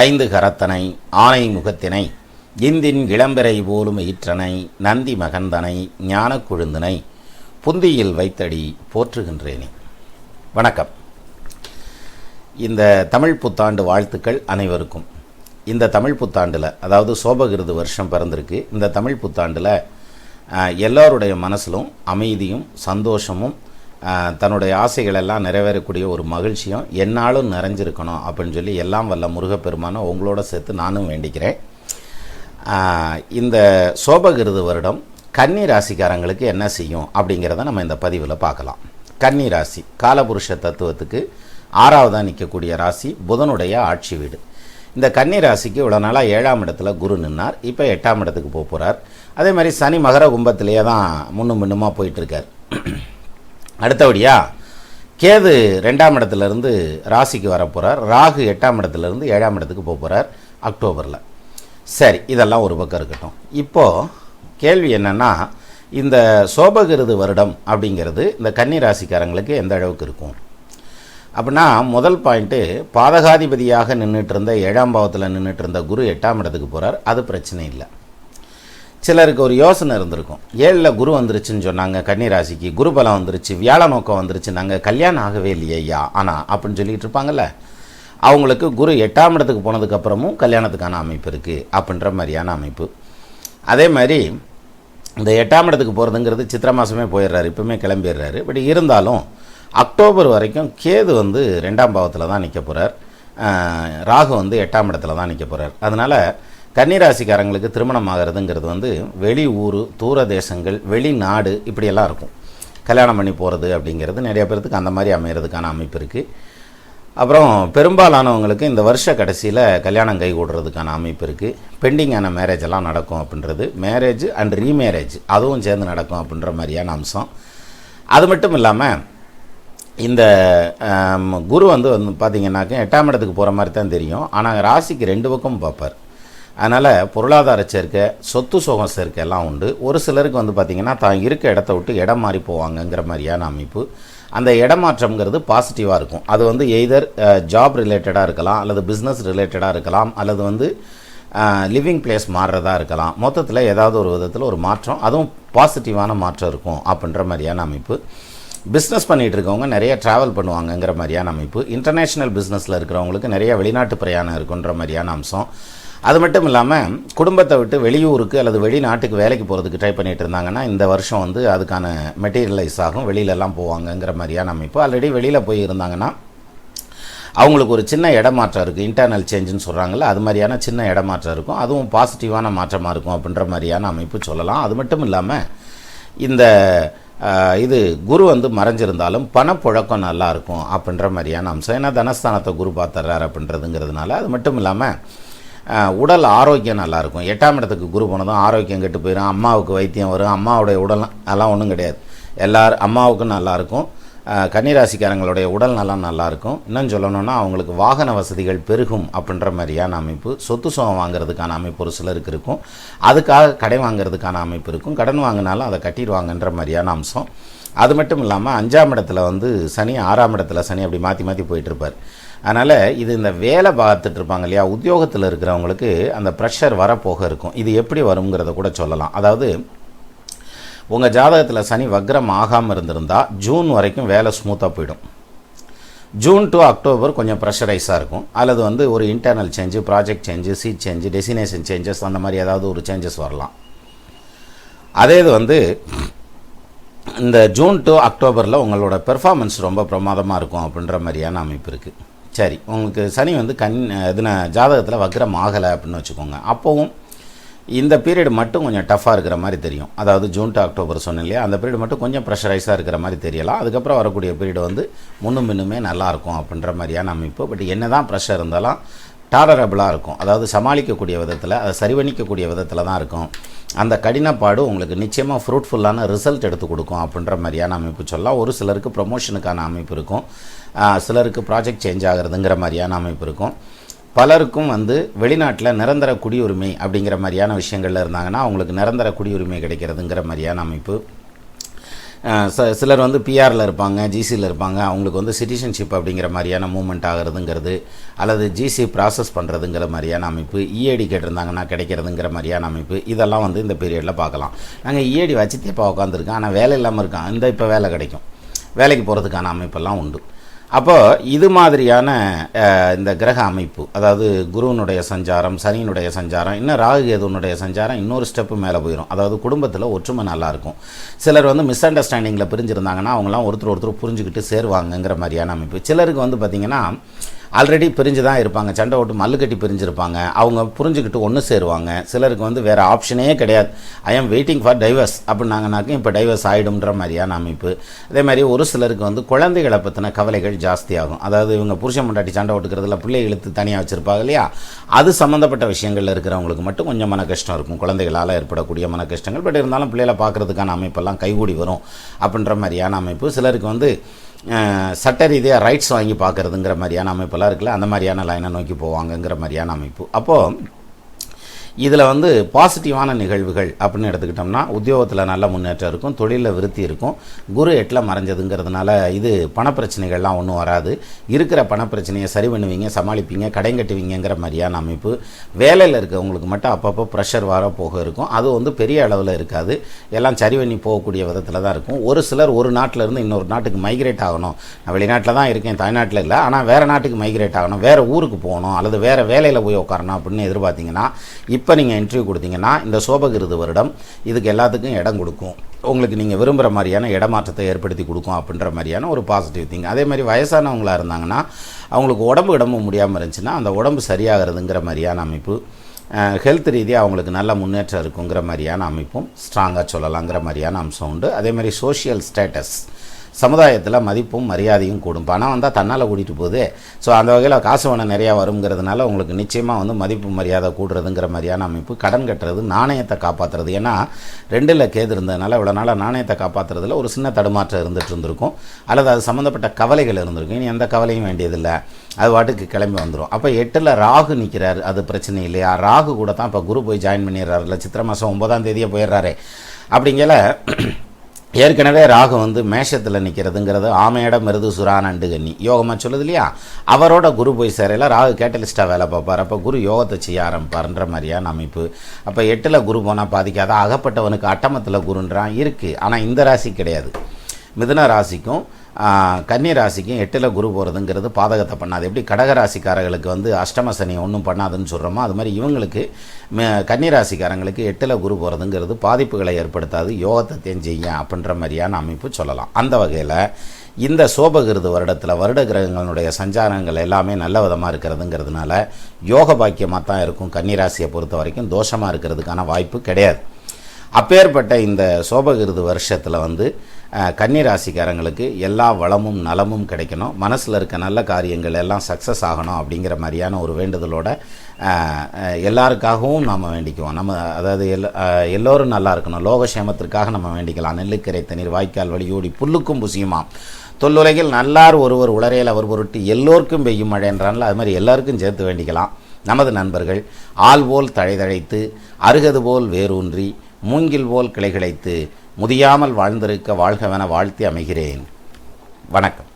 ஐந்து கரத்தனை ஆனை முகத்தினை இந்தின் இளம்பிறை போலும் ஈற்றனை நந்தி மகந்தனை ஞான கொழுந்தனை புந்தியில் வைத்தடி போற்றுகின்றேனே. வணக்கம். இந்த தமிழ் புத்தாண்டு வாழ்த்துக்கள் அனைவருக்கும். இந்த தமிழ் புத்தாண்டில் அதாவது சோபகிருது வருஷம் பிறந்திருக்கு. இந்த தமிழ் புத்தாண்டில் எல்லோருடைய மனசிலும் அமைதியும் சந்தோஷமும் தன்னுடைய ஆசைகளெல்லாம் நிறைவேறக்கூடிய ஒரு மகிழ்ச்சியும் என்னாலும் நிறைஞ்சிருக்கணும் அப்படின்னு சொல்லி எல்லாம் வல்ல முருகப்பெருமானை உங்களோட சேர்த்து நானும் வேண்டிக்கிறேன். இந்த சோபகிருது வருடம் கன்னி ராசிக்காரங்களுக்கு என்ன செய்யும் அப்படிங்கிறத நம்ம இந்த பதிவில் பார்க்கலாம். கன்னி ராசி காலபுருஷ தத்துவத்துக்கு ஆறாவதாக நிற்கக்கூடிய ராசி புதனுடைய ஆட்சி வீடு. இந்த கன்னி ராசிக்கு இவ்வளோ நாளாக ஏழாம் இடத்துல குரு நின்னார். இப்போ எட்டாம் இடத்துக்கு போக போகிறார் அதே மாதிரி சனி மகர கும்பத்திலேயே தான் முன்னும் முன்னுமாக போயிட்டுருக்கார் அடுத்தபடியாக கேது ரெண்டாம் இடத்துலேருந்து ராசிக்கு வர போகிறார் ராகு எட்டாம் இடத்துலேருந்து ஏழாம் இடத்துக்கு போக போகிறார் அக்டோபரில். சரி இதெல்லாம் ஒரு பக்கம் இருக்கட்டும். இப்போது கேள்வி என்னென்னா இந்த சோபகிருது வருடம் அப்படிங்கிறது இந்த கன்னி ராசிக்காரங்களுக்கு எந்த அளவுக்கு இருக்கும்? அப்படின்னா முதல் பாயிண்ட்டு பாதகாதிபதியாக நின்றுட்டு இருந்த ஏழாம் பாவத்தில் நின்றுட்டு இருந்த குரு எட்டாம் இடத்துக்கு போகிறார் அது பிரச்சனை இல்லை. சிலருக்கு ஒரு யோசனை இருந்திருக்கும். ஏழில் குரு வந்துருச்சுன்னு சொன்னாங்க கன்னிராசிக்கு. குரு பலம் வந்துருச்சு வியாழ நோக்கம் வந்துருச்சு நாங்கள் கல்யாணம் ஆகவே இல்லையே ஐயா ஆனால் அப்படின்னு சொல்லிட்டு இருப்பாங்கல்ல. அவங்களுக்கு குரு எட்டாம் இடத்துக்கு போனதுக்கப்புறமும் கல்யாணத்துக்கான அமைப்பு இருக்குது அப்படின்ற மாதிரியான அமைப்பு. அதே மாதிரி இந்த எட்டாம் இடத்துக்கு போகிறதுங்கிறது சித்திரை மாதமே போயிடுறாரு இப்போவுமே கிளம்பிடுறாரு. பட் இருந்தாலும் அக்டோபர் வரைக்கும் கேது வந்து ரெண்டாம் பாவத்தில் தான் நிற்க போகிறார் ராகு வந்து எட்டாம் இடத்துல தான் நிற்க போகிறார் அதனால் கன்னிராசிக்காரங்களுக்கு திருமணம் ஆகிறதுங்கிறது வந்து வெளி ஊர் தூர தேசங்கள் வெளிநாடு இப்படியெல்லாம் இருக்கும். கல்யாணம் பண்ணி போகிறது அப்படிங்கிறது நிறைய பேர்த்துக்கு அந்த மாதிரி அமைகிறதுக்கான அமைப்பு இருக்குது அப்புறம் பெரும்பாலானவங்களுக்கு இந்த வருஷ கடைசியில் கல்யாணம் கை கூடுறதுக்கான அமைப்பு இருக்குது பெண்டிங்கான மேரேஜ் எல்லாம் நடக்கும் அப்படின்றது. மேரேஜ் அண்ட் ரீமேரேஜ் அதுவும் சேர்ந்து நடக்கும் அப்படின்ற மாதிரியான அம்சம். அது மட்டும் இல்லாமல் இந்த குரு வந்து வந்து பார்த்திங்கன்னாக்க எட்டாம் இடத்துக்கு போகிற மாதிரி தான் தெரியும். ஆனால் ராசிக்கு ரெண்டு பக்கமும் பார்ப்பார். அதனால் பொருளாதார சேர்க்கை சொத்து சுகம் சேர்க்கை எல்லாம் உண்டு. ஒரு சிலருக்கு வந்து பார்த்திங்கன்னா தான் இருக்க இடத்த விட்டு இடம் மாறி போவாங்கங்கிற மாதிரியான அமைப்பு. அந்த இடமாற்றம்ங்கிறது பாசிட்டிவாக இருக்கும். அது வந்து எய்தர் ஜாப் ரிலேட்டடாக இருக்கலாம் அல்லது பிஸ்னஸ் ரிலேட்டடாக இருக்கலாம் அல்லது வந்து லிவிங் பிளேஸ் மாறுறதா இருக்கலாம். மொத்தத்தில் ஏதாவது ஒரு விதத்தில் ஒரு மாற்றம். அதுவும் பாசிட்டிவான மாற்றம் இருக்கும் அப்படின்ற மாதிரியான அமைப்பு. பிஸ்னஸ் பண்ணிகிட்டு இருக்கவங்க நிறைய ட்ராவல் பண்ணுவாங்கங்கிற மாதிரியான அமைப்பு. இன்டர்நேஷ்னல் பிஸ்னஸில் இருக்கிறவங்களுக்கு நிறைய வெளிநாட்டு பிரயாணம் இருக்குன்ற மாதிரியான அம்சம். அது மட்டும் இல்லாமல் குடும்பத்தை விட்டு வெளியூருக்கு அல்லது வெளிநாட்டுக்கு வேலைக்கு போகிறதுக்கு ட்ரை பண்ணிட்டு இருந்தாங்கன்னா இந்த வருஷம் வந்து அதுக்கான மெட்டீரியலைஸ் ஆகும். வெளியிலலாம் போவாங்கங்கிற மாதிரியான அமைப்பு. ஆல்ரெடி வெளியில் போய் இருந்தாங்கன்னா அவங்களுக்கு ஒரு சின்ன இடமாற்றம் இருக்குது இன்டர்னல் சேஞ்சுன்னு சொல்கிறாங்கல்ல அது மாதிரியான சின்ன இடமாற்றம் இருக்கும். அதுவும் பாசிட்டிவான மாற்றமாக இருக்கும் அப்படின்ற மாதிரியான அமைப்பு சொல்லலாம். அது மட்டும் இல்லாமல் இந்த இது குரு வந்து மறைஞ்சிருந்தாலும் பணப்புழக்கம் நல்லாயிருக்கும் அப்படின்ற மாதிரியான அம்சம். ஏன்னா தனஸ்தானத்தை குரு பார்த்துறாரு அப்படின்றதுங்கிறதுனால அது மட்டும் இல்லாமல் உடல் ஆரோக்கியம் நல்லாயிருக்கும். எட்டாம் இடத்துக்கு குரு போனதும் ஆரோக்கியம் கெட்டு போயிடும் அம்மாவுக்கு வைத்தியம் வரும். அம்மாவுடைய உடல் அதெல்லாம் ஒன்றும் கிடையாது. எல்லார் அம்மாவுக்கும் நல்லாயிருக்கும். கன்னிராசிக்காரங்களுடைய உடல் நலம் நல்லாயிருக்கும். இன்னும் சொல்லணும்னா அவங்களுக்கு வாகன வசதிகள் பெருகும் அப்படின்ற மாதிரியான அமைப்பு. சொத்து சுகம் வாங்குறதுக்கான அமைப்பு ஒரு சிலருக்கு இருக்கும். அதுக்காக கடன் வாங்குறதுக்கான அமைப்பு இருக்கும். கடன் வாங்கினாலும் அதை கட்டிடுவாங்கன்ற மாதிரியான அம்சம். அது மட்டும் இல்லாமல் அஞ்சாம் இடத்துல வந்து சனி ஆறாம் இடத்துல சனி அப்படி மாற்றி மாற்றி போயிட்டுருப்பார் அதனால் இது இந்த வேலை பார்த்துட்டு இருப்பாங்க இல்லையா உத்தியோகத்தில் இருக்கிறவங்களுக்கு அந்த ப்ரெஷர் வரப்போக இருக்கும். இது எப்படி வருங்கிறத கூட சொல்லலாம். அதாவது உங்கள் ஜாதகத்தில் சனி வக்ரம் ஆகாமல் இருந்திருந்தால் ஜூன் வரைக்கும் வேலை ஸ்மூத்தாக போயிடும். ஜூன் டு அக்டோபர் கொஞ்சம் ப்ரெஷரைஸாக இருக்கும். அல்லது வந்து ஒரு internal change project change seat change destination changes அந்த மாதிரி ஏதாவது ஒரு சேஞ்சஸ் வரலாம். அதே இது வந்து இந்த ஜூன் டு அக்டோபரில் உங்களோட பெர்ஃபார்மன்ஸ் ரொம்ப பிரமாதமாக இருக்கும் அப்படின்ற மாதிரியான அமைப்பு இருக்குது சரி உங்களுக்கு சனி வந்து கண் இதுன ஜாதகத்தில் வக்ரம் ஆகலை அப்படின்னு வச்சுக்கோங்க. அப்போவும் இந்த பீரியட் மட்டும் கொஞ்சம் டஃப்பாக இருக்கிற மாதிரி தெரியும். அதாவது ஜூன் டு அக்டோபர் சொன்னேன் இல்லையா? அந்த பீரியட் மட்டும் கொஞ்சம் ப்ரெஷரைஸாக இருக்கிற மாதிரி தெரியலாம். அதுக்கப்புறம் வரக்கூடிய பீரியட் வந்து முன்னும் பின்னுமே நல்லாயிருக்கும் அப்படின்ற மாதிரியான அமைப்பு. பட் என்ன தான் ப்ரெஷர் இருந்தாலும் டாலரபிளாக இருக்கும். அதாவது சமாளிக்கக்கூடிய விதத்தில் அதை சரிவணிக்கக்கூடிய விதத்தில் தான் இருக்கும். அந்த கடினப்பாடு உங்களுக்கு நிச்சயமாக ஃப்ரூட்ஃபுல்லான ரிசல்ட் எடுத்து கொடுக்கும் அப்படின்ற மாதிரியான அமைப்பு சொல்லலாம். ஒரு சிலருக்கு ப்ரொமோஷனுக்கான அமைப்பு இருக்கும். சிலருக்கு ப்ராஜெக்ட் சேஞ்ச் ஆகிறதுங்கிற மாதிரியான அமைப்பு இருக்கும். பலருக்கும் வந்து வெளிநாட்டில் நிரந்தர குடியுரிமை அப்படிங்கிற மாதிரியான விஷயங்கள்ல இருந்தாங்கன்னா அவங்களுக்கு நிரந்தர குடியுரிமை கிடைக்கிறதுங்கிற மாதிரியான அமைப்பு சிலர் வந்து பிஆரில் இருப்பாங்க ஜிசியில் இருப்பாங்க. அவங்களுக்கு வந்து சிட்டிசன்ஷிப் அப்படிங்கிற மாதிரியான மூவ்மெண்ட் ஆகிறதுங்கிறது அல்லது ஜிசி ப்ராசஸ் பண்ணுறதுங்கிற மாதிரியான அமைப்பு இஏடி கேட்டிருந்தாங்கன்னா கிடைக்கிறதுங்கிற மாதிரியான அமைப்பு இதெல்லாம் வந்து இந்த பீரியடில் பார்க்கலாம். நாங்கள் இஏடி வச்சுத்தேப்பா இப்போ உட்காந்துருக்கோம் ஆனால் வேலை இல்லாமல் இருக்கான் இந்த இப்போ வேலை கிடைக்கும். வேலைக்கு போகிறதுக்கான அமைப்பெல்லாம் உண்டு. அப்போ இது மாதிரியான இந்த கிரக அமைப்பு அதாவது குருவனுடைய சஞ்சாரம் சனியினுடைய சஞ்சாரம் இன்னும் ராகு கேதுனுடைய சஞ்சாரம் இன்னொரு ஸ்டெப்பு மேலே போயிடும் அதாவது குடும்பத்தில் ஒற்றுமை நல்லாயிருக்கும் சிலர் வந்து மிஸ் அண்டர்ஸ்டாண்டிங்கில் பிரிஞ்சிருந்தாங்கன்னா அவங்களாம் ஒருத்தர் ஒருத்தர் புரிஞ்சுக்கிட்டு சேருவாங்கங்கிற மாதிரியான அமைப்பு. சிலருக்கு வந்து பார்த்திங்கன்னா ஆல்ரெடி பிரிஞ்சு தான் இருப்பாங்க. சண்டை ஓட்டு மல்லு கட்டி பிரிஞ்சிருப்பாங்க. அவங்க புரிஞ்சுக்கிட்டு ஒன்று சேருவாங்க. சிலருக்கு வந்து வேறு ஆப்ஷனே கிடையாது. I am waiting for divorce அப்படின்னாங்கனாக்கும் இப்போ டைவர்ஸ் ஆகிடும்ன்ற மாதிரியான அமைப்பு. அதே மாதிரி ஒரு சிலருக்கு வந்து குழந்தைகளை பற்றின கவலைகள் ஜாஸ்தியாகும். அதாவது இவங்க புருஷன் முண்டாட்டி சண்டை ஓட்டுக்கிறதுல பிள்ளை இழுத்து தனியாக வச்சுருப்பாங்க இல்லையா? அது சம்மந்தப்பட்ட விஷயங்களில் இருக்கிறவங்களுக்கு மட்டும் கொஞ்சம் மன கஷ்டம் இருக்கும். குழந்தைகளால் ஏற்படக்கூடிய மன கஷ்டங்கள் பட் இருந்தாலும் பிள்ளைகளை பார்க்குறதுக்கான அமைப்பெல்லாம் கைகூடி வரும். அப்படின்ற மாதிரியான அமைப்பு. சிலருக்கு வந்து சட்ட ரீதியாக ரைட்ஸ் வாங்கி பார்க்குறதுங்கிற மாதிரியான அமைப்பெல்லாம் இருக்குல்ல அந்த மாதிரியான லைனை நோக்கி போவாங்கங்கிற மாதிரியான அமைப்பு. அப்போது இதில் வந்து பாசிட்டிவான நிகழ்வுகள் அப்படின்னு எடுத்துக்கிட்டோம்னா உத்தியோகத்தில் நல்ல முன்னேற்றம் இருக்கும் தொழிலில் விருத்தி இருக்கும். குரு எட்டில் மறைஞ்சதுங்கிறதுனால இது பணப்பிரச்சனைகள்லாம் ஒன்றும் வராது. இருக்கிற பணப்பிரச்சனையை சரி பண்ணுவீங்க சமாளிப்பீங்க கடன் கட்டுவீங்கிற மாதிரியான அமைப்பு. வேலையில் இருக்கவங்களுக்கு மட்டும் அப்பப்போ ப்ரெஷர் வர போக இருக்கும். அது வந்து பெரிய அளவில் இருக்காது. எல்லாம் சரி பண்ணி போகக்கூடிய விதத்தில் தான் இருக்கும். ஒரு சிலர் ஒரு நாட்டில் இருந்து இன்னொரு நாட்டுக்கு மைக்ரேட் ஆகணும். நான் வெளிநாட்டில் தான் இருக்கேன் தாய்நாட்டில் இல்லை. ஆனால் வேறு நாட்டுக்கு மைக்ரேட் ஆகணும் வேறு ஊருக்கு போகணும் அல்லது வேறு வேலையில் போய் உட்காரணும் அப்படின்னு எதிர்பார்த்தீங்கன்னா இப்போ நீங்கள் இன்டர்வியூ கொடுத்தீங்கன்னா இந்த சோபகிருது வருடம் இதுக்கு எல்லாத்துக்கும் இடம் கொடுக்கும். உங்களுக்கு நீங்கள் விரும்புகிற மாதிரியான இடமாற்றத்தை ஏற்படுத்தி கொடுக்கும் அப்படின்ற மாதிரியான ஒரு பாசிட்டிவ் திங் அதே மாதிரி வயசானவங்களாக இருந்தாங்கன்னா அவங்களுக்கு உடம்பு இடம்பு முடியாமல் இருந்துச்சுன்னா அந்த உடம்பு சரியாகிறதுங்கிற மாதிரியான அமைப்பு ஹெல்த் ரீதியாக அவங்களுக்கு நல்ல முன்னேற்றம் இருக்குங்கிற மாதிரியான அமைப்பும் ஸ்ட்ராங்காக சொல்லலாங்கிற மாதிரியான அம்சம் உண்டு. அதே மாதிரி சோஷியல் ஸ்டேட்டஸ் சமுதாயத்தில் மதிப்பும் மரியாதையும் கூடும். பணம் வந்தால் தன்னால் கூட்டிகிட்டு போகுது. ஸோ அந்த வகையில் காசு பணம் நிறையா வருங்கிறதுனால உங்களுக்கு நிச்சயமாக வந்து மதிப்பு மரியாதை கூடுறதுங்கிற மாதிரியான அமைப்பு. கடன் கட்டுறது நாணயத்தை காப்பாற்றுறது ஏன்னா ரெண்டில் கேது இருந்ததுனால இவ்வளோ நாளாக நாணயத்தை காப்பாற்றுறதுல ஒரு சின்ன தடுமாற்றம் இருந்துட்டு இருந்திருக்கும். அல்லது அது சம்மந்தப்பட்ட கவலைகள் இருந்திருக்கும். இனி எந்த கவலையும் வேண்டியதில்லை. அது வாட்டுக்கு கிளம்பி வந்துடும் அப்போ எட்டில் ராகு நிற்கிறார் அது பிரச்சனை இல்லையா? ராகு கூட தான் இப்போ குரு போய் ஜாயின் பண்ணிடுறாருல சித்திரை மாதம் ஒன்பதாம் தேதியே போயிடுறாரு. அப்படிங்கல ஏற்கனவே ராகு வந்து மேஷத்தில் நிற்கிறதுங்கிறது ஆமையிட மிருது சுரான் நண்டு கன்னி. யோகமாக சொல்லுது இல்லையா அவரோட குரு போய் சேரையில் ராகு கேட்டலிஸ்ட்டாக வேலை பார்ப்பார். அப்போ குரு யோகத்தை செய்ய ஆரம்பிப்பார்ன்ற மாதிரியான அமைப்பு. அப்போ எட்டில் குரு போனால் பாதிக்காத? அகப்பட்டவனுக்கு அட்டமத்தில் குருன்றான். இருக்குது ஆனால் இந்த ராசி கிடையாது. மிதுன ராசிக்கும் கன்னிராசிக்கும் கன்னி ராசிக்கும் எட்டில் குரு போகிறதுங்கிறது பாதகத்தை பண்ணாது. எப்படி கடக ராசிக்காரர்களுக்கு வந்து அஷ்டம சனி ஒன்றும் பண்ணாதுன்னு சொல்கிறோமோ அது மாதிரி இவங்களுக்கு ம- கன்னி ராசிக்காரங்களுக்கு எட்டில் குரு போகிறதுங்கிறது பாதிப்புகளை ஏற்படுத்தாது. யோகத்தை தெரிஞ்சிங்க அப்படின்ற மாதிரியான அமைப்பு சொல்லலாம். அந்த வகையில் இந்த சோபகிருது வருடத்தில் வருட கிரகங்களுடைய சஞ்சாரங்கள் எல்லாமே நல்ல விதமாக இருக்கிறதுங்கிறதுனால யோக பாக்கியமாக தான் இருக்கும் கன்னிராசியை பொறுத்த வரைக்கும். தோஷமாக இருக்கிறதுக்கான வாய்ப்பு கிடையாது. அப்பேற்பட்ட இந்த சோபகிருது வருஷத்தில் வந்து அஹ், கன்னி ராசிக்காரங்களுக்கு எல்லா வளமும் நலமும் கிடைக்கணும். மனசில் இருக்க நல்ல காரியங்கள் எல்லாம் சக்ஸஸ் ஆகணும் அப்படிங்கிற மாதிரியான ஒரு வேண்டுதலோட எல்லாருக்காகவும் நாம் வேண்டிக்குவோம். நம்ம அதாவது எல் எல்லோரும் நல்லா இருக்கணும். லோகசேமத்திற்காக நம்ம வேண்டிக்கலாம். நெல்லுக்கரை தண்ணீர் வாய்க்கால் வழியோடி புல்லுக்கும் புசியுமா? தொல்லுலகில் நல்லார் ஒருவர் உளரையில் அவர் பொருட்டு எல்லோருக்கும் பெய்யும் மழைன்றான்ல அது மாதிரி எல்லாருக்கும் சேர்த்து வேண்டிக்கலாம். நமது நண்பர்கள் ஆள் போல் தழைதழைத்து அருகது போல் வேரூன்றி மூங்கில் போல் கிளைகிழைத்து முதியாமல் வாழ்ந்திருக்க வாழ்கவென வாழ்த்தி அமைகிறேன். வணக்கம்.